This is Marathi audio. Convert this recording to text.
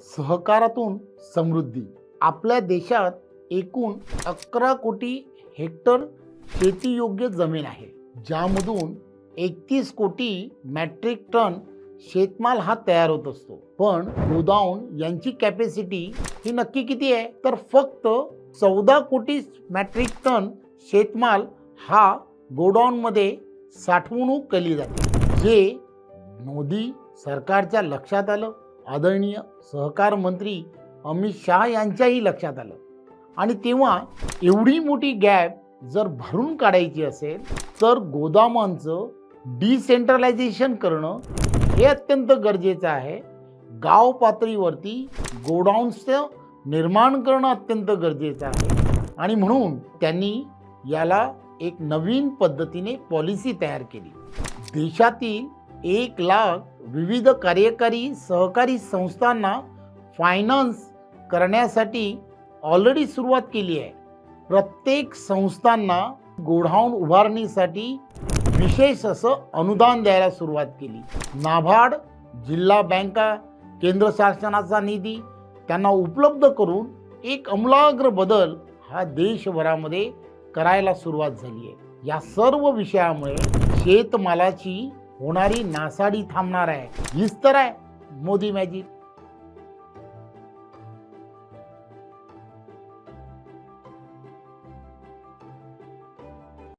सहकारातून समृद्धी. आपल्या देशात एकूण अकरा कोटी हेक्टर शेतीयोग्य जमीन आहे. ज्यामधून एकतीस कोटी मॅट्रिक टन शेतमाल हा तयार होत असतो. पण गोदाऊन यांची कॅपॅसिटी ही नक्की किती आहे? तर फक्त चौदा कोटी मॅट्रिक टन शेतमाल हा गोडाऊनमध्ये साठवणूक केली जाते. जे मोदी सरकारच्या लक्षात आलं. आदरणीय सहकार मंत्री अमित शहा यांच्याही लक्षात आलं. आणि तेव्हा एवढी मोठी गॅप जर भरून काढायची असेल तर गोदामांचं डिसेंट्रलायझेशन करणं हे अत्यंत गरजेचं आहे. गाव पातळीवरती गोडाऊन्सचं निर्माण करणं अत्यंत गरजेचं आहे. आणि म्हणून त्यांनी याला एक नवीन पद्धतीने पॉलिसी तयार केली. देशातील एक लाख विविध कार्यकारी सहकारी संस्थांना फायनान्स करण्यासाठी ऑलरेडी सुरुवात केली आहे. प्रत्येक संस्थांना गोढाऊन उभारणीसाठी विशेष असं अनुदान द्यायला सुरुवात केली. नाबार्ड जिल्हा बँका केंद्र शासनाचा निधी त्यांना उपलब्ध करून एक अमलाग्र बदल हा देशभरामध्ये करायला सुरुवात झाली आहे. या सर्व विषयामुळे शेतमालाची होणारी नासाडी थांबणार आहे. हीच तर आहे. मोदी मॅजिक.